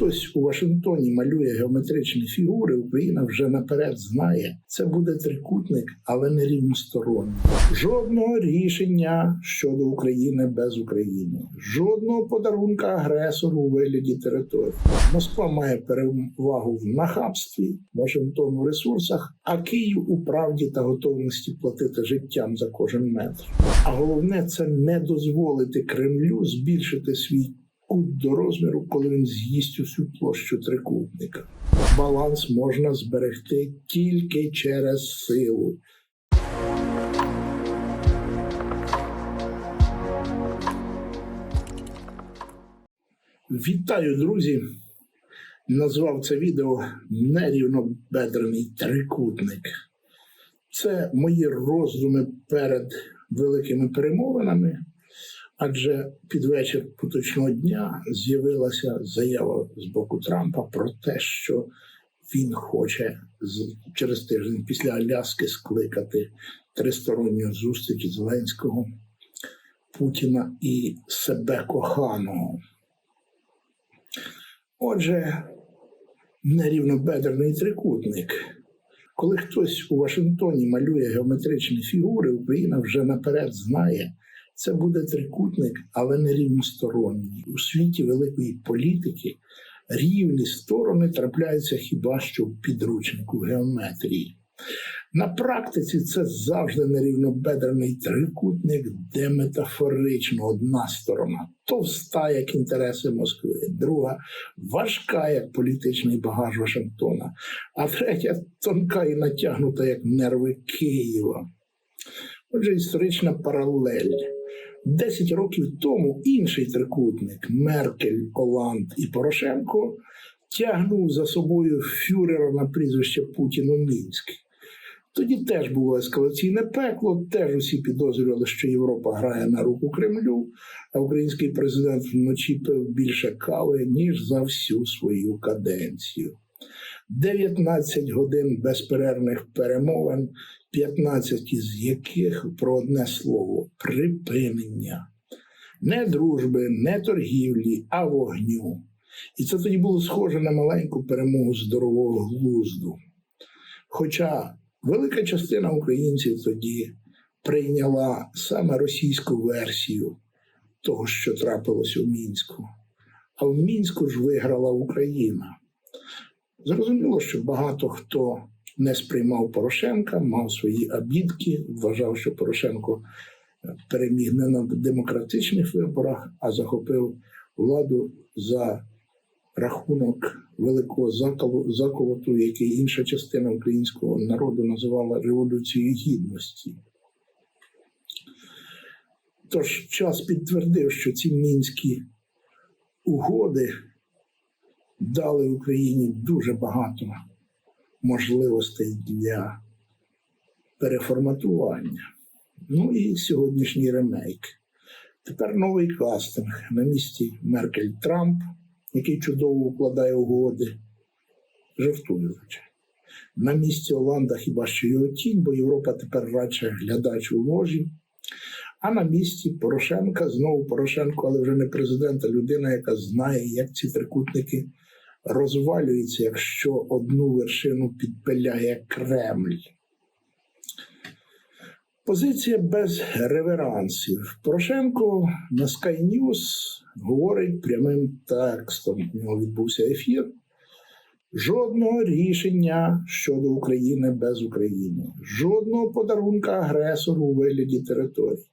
хтось у Вашингтоні малює геометричні фігури, Україна вже наперед знає, це буде трикутник, але не рівносторонній. Жодного рішення щодо України без України, жодного подарунка агресору у вигляді території. Москва має перевагу в нахабстві, Вашингтон у ресурсах, а Київ у правді та готовності платити життям за кожен метр. А головне це не дозволити Кремлю збільшити свій кут до розміру, коли він з'їсть усю площу трикутника. Баланс можна зберегти тільки через силу. Вітаю, друзі! Назвав це відео нерівнобедрений трикутник. Це мої роздуми перед великими перемовинами, адже під вечір поточного дня з'явилася заява з боку Трампа про те, що він хоче через тиждень після Аляски скликати тристоронню зустріч Зеленського, Путіна і себе коханого. Отже, нерівнобедрений трикутник. Коли хтось у Вашингтоні малює геометричні фігури, Україна вже наперед знає, це буде трикутник, але не рівносторонній. У світі великої політики рівні сторони трапляються хіба що в підручнику геометрії. На практиці це завжди нерівнобедрений трикутник, де метафорично одна сторона товста, як інтереси Москви, друга важка, як політичний багаж Вашингтона, а третя тонка і натягнута, як нерви Києва. Отже, історична паралель. Десять років тому інший трикутник Меркель, Оланд і Порошенко тягнув за собою фюрера на прізвище Путін у Мінськ. Тоді теж було ескалаційне пекло, теж усі підозрювали, що Європа грає на руку Кремлю, а український президент вночі пив більше кави, ніж за всю свою каденцію. 19 годин безперервних перемовин, 15 із яких про одне слово припинення. Не дружби, не торгівлі, а вогню. І це тоді було схоже на маленьку перемогу здорового глузду. Хоча велика частина українців тоді прийняла саме російську версію того, що трапилось у мінську. А в мінську ж виграла Україна. Зрозуміло, що багато хто не сприймав Порошенка, мав свої обідки, вважав, що Порошенко е, переміг не на демократичних виборах, а захопив владу за рахунок великого заколоту, який інша частина українського народу називала Революцією Гідності. Тож час підтвердив, що ці мінські угоди дали Україні дуже багато можливостей для переформатування. Ну і сьогоднішній ремейк. Тепер новий кастинг на місці Меркель Трамп, який чудово укладає угоди. Жартую, звичайно. На місці Оланда хіба що його тінь, бо Європа тепер радше глядач у ложі. А на місці Порошенка знову Порошенко, але вже не президент, а людина, яка знає, як ці трикутники розвалюються, якщо одну вершину підпиляє Кремль. Позиція без реверансів. Порошенко на Sky News говорить прямим текстом. У нього відбувся ефір. Жодного рішення щодо України без України, жодного подарунка агресору у вигляді території,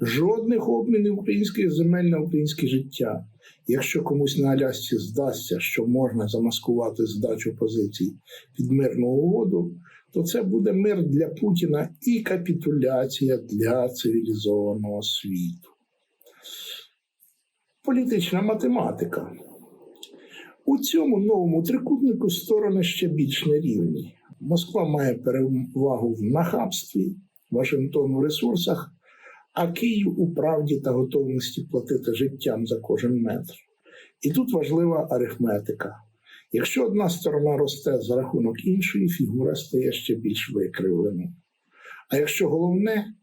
жодних обмінів українських земель на українське життя. Якщо комусь на Алясці здасться, що можна замаскувати здачу позицій під мирну угоду, то це буде мир для Путіна і капітуляція для цивілізованого світу. Політична математика. У цьому новому трикутнику сторони ще більш нерівні. Москва має перевагу в нахабстві, Вашингтон у ресурсах, а Київ у правді та готовності платити життям за кожен метр. І тут важлива арифметика. Якщо одна сторона росте за рахунок іншої, фігура стає ще більш викривленою. А якщо головне,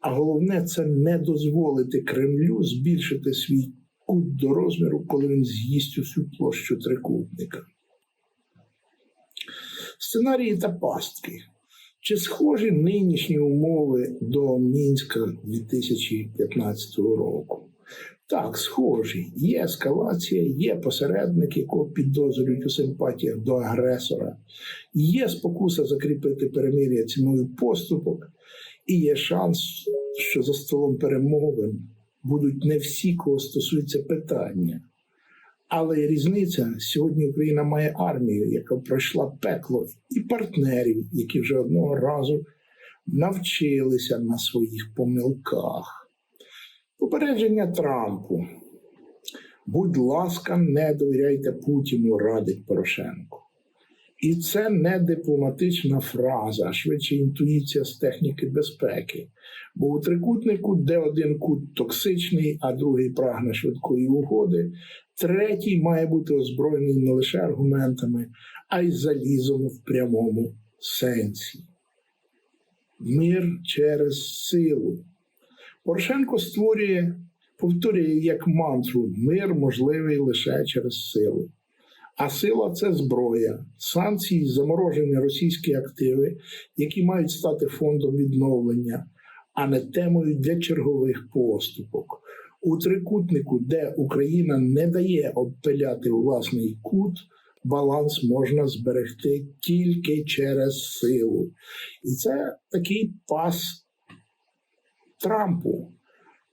а головне це не дозволити Кремлю збільшити свій кут до розміру, коли він з'їсть усю площу трикутника. Сценарії та пастки. Чи схожі нинішні умови до Мінська 2015 року? Так, схожі. Є ескалація, є посередник, якого підозрюють у симпатіях до агресора, є спокуса закріпити перемир'я ціною поступок, і є шанс, що за столом перемовин будуть не всі, кого стосується питання. Але різниця сьогодні Україна має армію, яка пройшла пекло, і партнерів, які вже одного разу навчилися на своїх помилках. Попередження Трампу. Будь ласка, не довіряйте Путіну, радить Порошенко. І це не дипломатична фраза, швидше інтуїція з техніки безпеки. Бо у трикутнику, де один кут токсичний, а другий прагне швидкої угоди, третій має бути озброєний не лише аргументами, а й залізом в прямому сенсі. Мир через силу. Порошенко створює, повторює як мантру: мир можливий лише через силу. А сила це зброя, санкції, заморожені російські активи, які мають стати фондом відновлення, а не темою для чергових поступок. У трикутнику, де Україна не дає обпиляти власний кут, баланс можна зберегти тільки через силу. І це такий пас Трампу.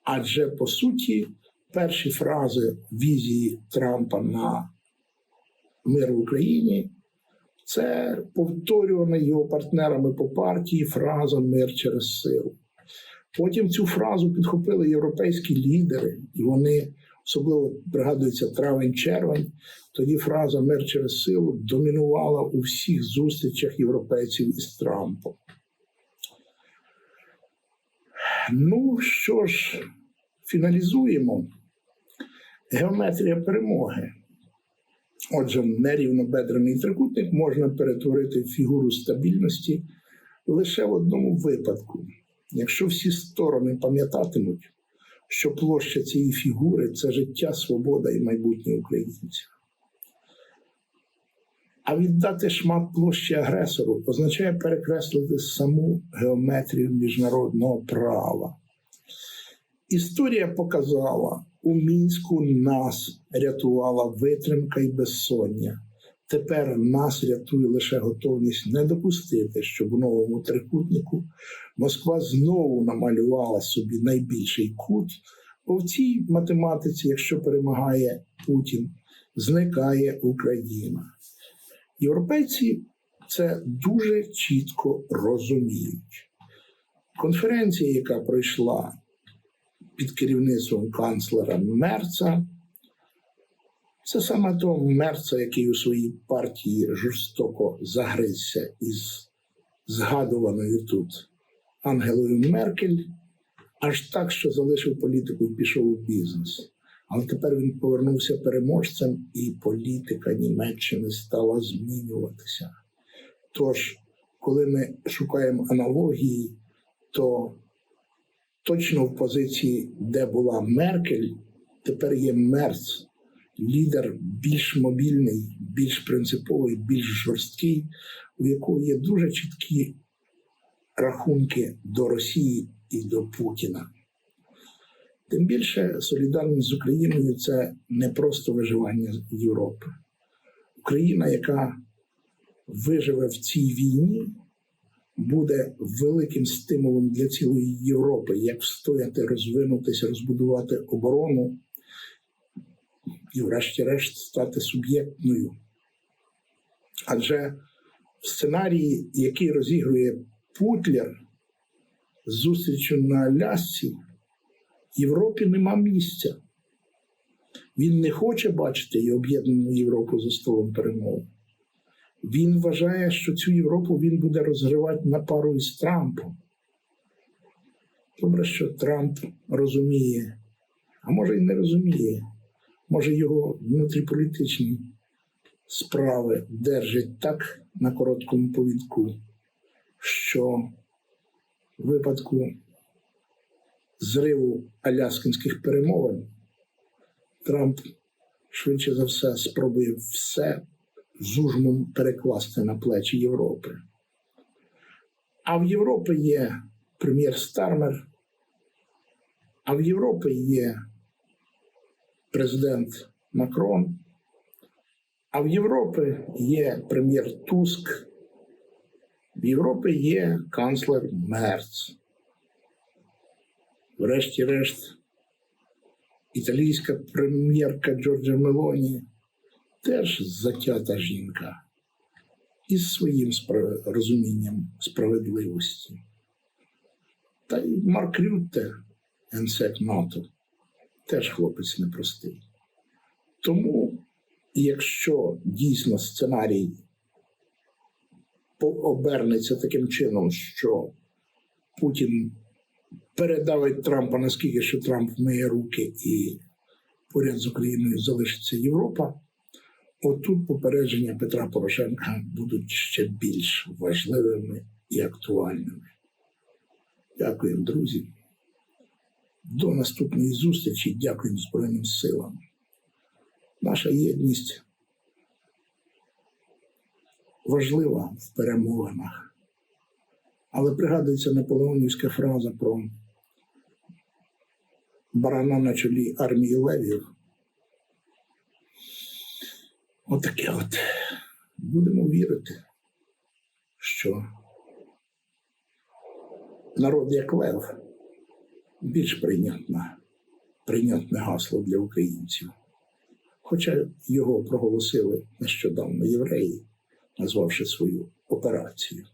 Адже по суті, перші фрази візії Трампа на мир в Україні це повторювана його партнерами по партії фраза мир через силу. Потім цю фразу підхопили європейські лідери, і вони особливо пригадується травень-червень. Тоді фраза мир через силу домінувала у всіх зустрічах європейців із Трампом. Ну що ж, фіналізуємо. Геометрія перемоги. Отже, нерівнобедрений трикутник можна перетворити в фігуру стабільності лише в одному випадку. Якщо всі сторони пам'ятатимуть, що площа цієї фігури це життя, свобода і майбутнє українців. А віддати шмат площі агресору означає перекреслити саму геометрію міжнародного права. Історія показала, у мінську нас рятувала витримка і безсоння. Тепер нас рятує лише готовність не допустити, щоб у новому трикутнику Москва знову намалювала собі найбільший кут, бо в цій математиці, якщо перемагає Путін, зникає Україна. Європейці це дуже чітко розуміють. Конференція, яка пройшла під керівництвом канцлера Мерца, це саме того Мерца, який у своїй партії жорстоко загризся із згадуваною тут Ангелою Меркель, аж так, що залишив політику і пішов у бізнес. Але тепер він повернувся переможцем, і політика Німеччини стала змінюватися. Тож, коли ми шукаємо аналогії, то точно в позиції, де була Меркель, тепер є Мерц, лідер більш мобільний, більш принциповий, більш жорсткий, у якого є дуже чіткі рахунки до Росії і до Путіна. Тим більше солідарність з Україною це не просто виживання Європи. Україна, яка виживе в цій війні, буде великим стимулом для цілої Європи, як встояти, розвинутися, розбудувати оборону і, врешті-решт, стати суб'єктною. Адже в сценарії, який розігрує Путлер з зустрічю на Алясці, Європі нема місця. Він не хоче бачити і об'єднану Європу за столом перемови. Він вважає, що цю Європу він буде розгривати на пару із Трампом. Добре, що Трамп розуміє, а може й не розуміє, може його внутріполітичні справи держать так на короткому повідку, що в випадку зриву аляскинських перемовин Трамп швидше за все спробує все з ужмом перекласти на плечі Європи. А в Європі є прем'єр Стармер, а в Європі є президент Макрон, а в Європі є прем'єр Туск, в Європі є канцлер Мерц. Врешті-решт, італійська прем'єрка Джорджа Мелоні теж затята жінка із своїм спра- розумінням справедливості. Та й Марк Рютте, генсек НАТО, теж хлопець непростий. Тому, якщо дійсно сценарій обернеться таким чином, що Путін передавить Трампа наскільки, що Трамп вмиє руки і поряд з Україною залишиться Європа, отут попередження Петра Порошенка будуть ще більш важливими і актуальними. Дякуємо, друзі. До наступної зустрічі. Дякуємо Збройним силам. Наша єдність важлива в перемовинах. Але пригадується наполеонівська фраза про барана на чолі армії левів. Отаке от. Будемо вірити, що народ як лев більш прийнятне, прийнятне гасло для українців. Хоча його проголосили нещодавно євреї, назвавши свою операцію.